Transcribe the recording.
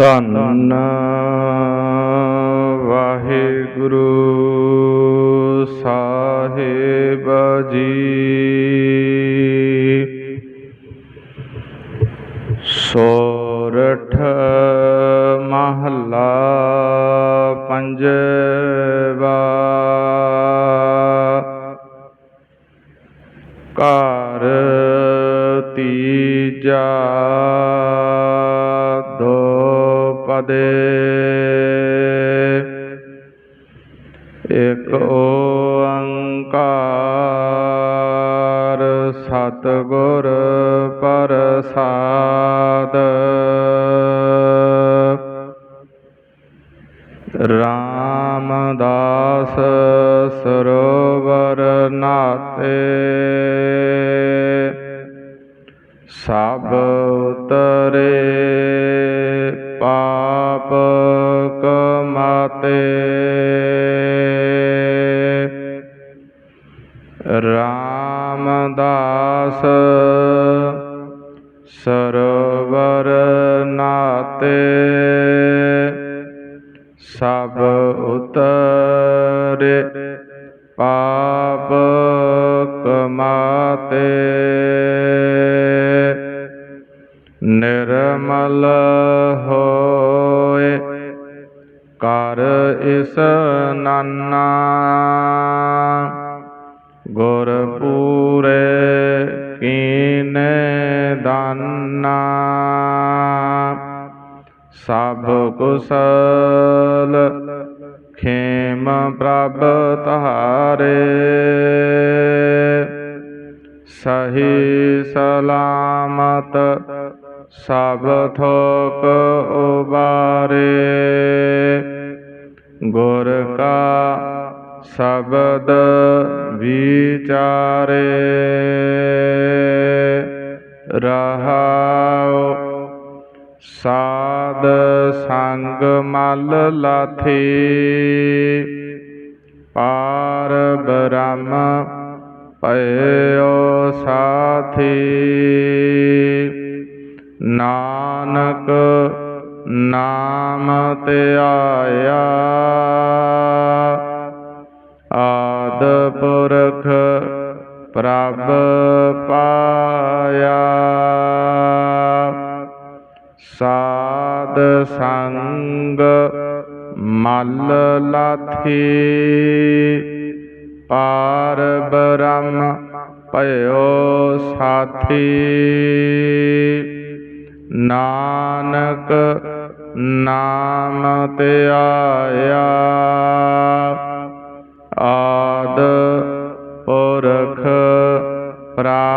ਧੰਨ ਵਾਹਿਗੁਰੂ ਸਾਹਿਬ ਜੀ। ਸੋਰਠ ਮਹੱਲਾ ਪੰਜਵਾ। ਘਰ ਤੀਜਾ। ਪਦੇ ਇਕ ਓੰਕਾਰ ਸਤਿਗੁਰ ਪ੍ਰਸਾਦ। ਰਾਮਦਾਸ ਸਰੋਵਰ ਨਾਤੇ। ਸਭ ਉਤਰੇ। ਰਾਮਦਾਸ। ਸਰੋਵਰ ਨਾਤੇ ਸਭ ਉਤਰੇ ਪਾਪ ਕਮਾਤੇ। ਨਿਰਮਲ ਹੋਏ ਕਰ ਇਸਨਾਨਾ ਗੁਰ ਪੂਰੇ ਕੀਨੇ ਦਾਨਾ। ਸਭ ਕੁਸਲ ਖੇਮ ਪ੍ਰਭ ਤੁਹਾਰੇ। ਸਹੀ ਸਲਾਮਤ ਸਭ ਥੋਕ ਉਬਾਰੇ। ਗੁਰ ਕਾ ਸ਼ਬਦ ਵਿਚਾਰੇ ਰਹਾਉ ਸਾਧ ਸੰਗ ਮਲ ਲਾਥੀ ਪਾਰ ਬ੍ਰਹਮ ਭਇਓ ਸਾਥੀ ਨਾਨਕ ਨਾਮ ਧਿਆਇਆ ਆਦ ਪੁਰਖ ਪ੍ਰਭ ਪਾਇਆ। ਸਾਧ ਸੰਗ ਮਲ ਲਾਥੀ, ਪਾਰ ਬ੍ਰਹਮ ਭਇਓ ਸਾਥੀ। ਨਾਨਕ ਨਾਮ ਧਿਆਇਆ ਆਦ